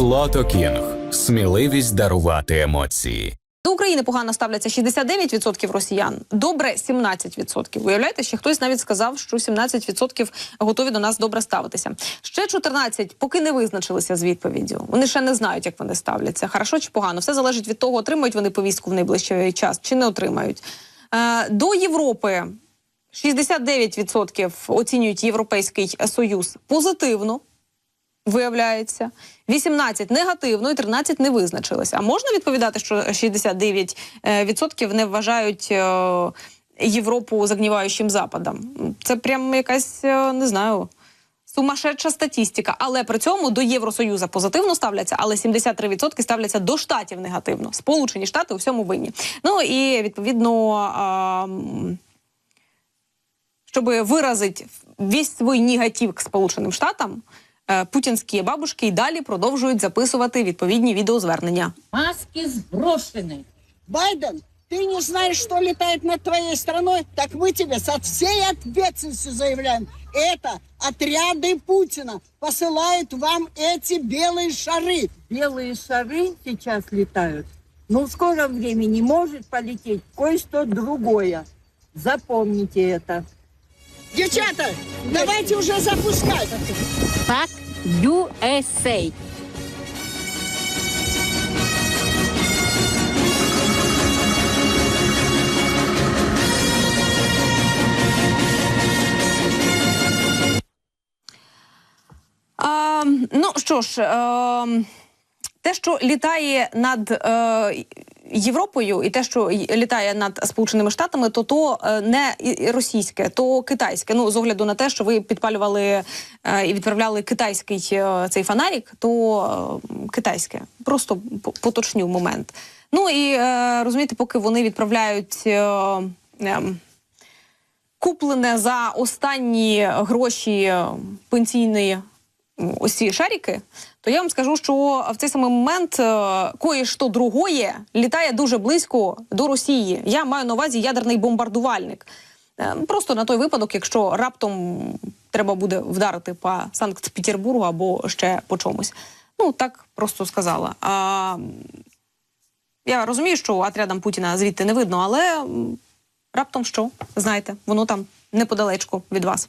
Флото Кінг. Сміливість дарувати емоції. До України погано ставляться 69% росіян, добре 17%. Уявляєте, ще хтось навіть сказав, що 17% готові до нас добре ставитися. Ще 14% поки не визначилися з відповіддю. Вони ще не знають, як вони ставляться. Хорошо чи погано. Все залежить від того, отримають вони повістку в найближчий час чи не отримають. Е, до Європи 69% оцінюють Європейський Союз позитивно виявляється. 18 негативно і 13 не визначилися. А можна відповідати, що 69% не вважають е, Європу загніваючим западом? Це прям якась, е, не знаю. Сумасшедша статістика, але при цьому до Євросоюзу позитивно ставляться, але 73% ставляться до штатів негативно. Сполучені Штати у всьому винні. Ну і відповідно, щоб виразити весь свій негатив к Сполученим Штатам, е, путінські бабушки і далі продовжують записувати відповідні відеозвернення. Маски сброшены. Байден, ты не знаешь, что летает над твоей страной? Так мы тебе со всей ответственностью заявляем. Это отряды Путина посылают вам эти белые шары. Белые шары сейчас летают. Но в скором времени может полететь кое-что другое. Запомните это. Девчата, давайте уже запускать. Так, USA. А, ну що ж, е, те, що літає над е, Європою, і те, що літає над Сполученими Штатами, то то е, не російське, то китайське. Ну з огляду на те, що ви підпалювали е, і відправляли китайський е, цей фонарик, то китайське. Просто поточню момент. Ну і розумієте, поки вони відправляють. Ем, куплене за останні гроші пенсійної ось ці шарики, то я вам скажу, що в цей самий момент е, кое-що другое літає дуже близько до Росії. Я маю на увазі ядерний бомбардувальник. Е, Просто на той випадок, якщо раптом треба буде вдарити по Санкт-Петербургу або ще по чомусь. Ну так просто сказала. А, я розумію, що отрядам Путіна звідти не видно, але раптом що? Знаєте, воно там неподалечко від вас.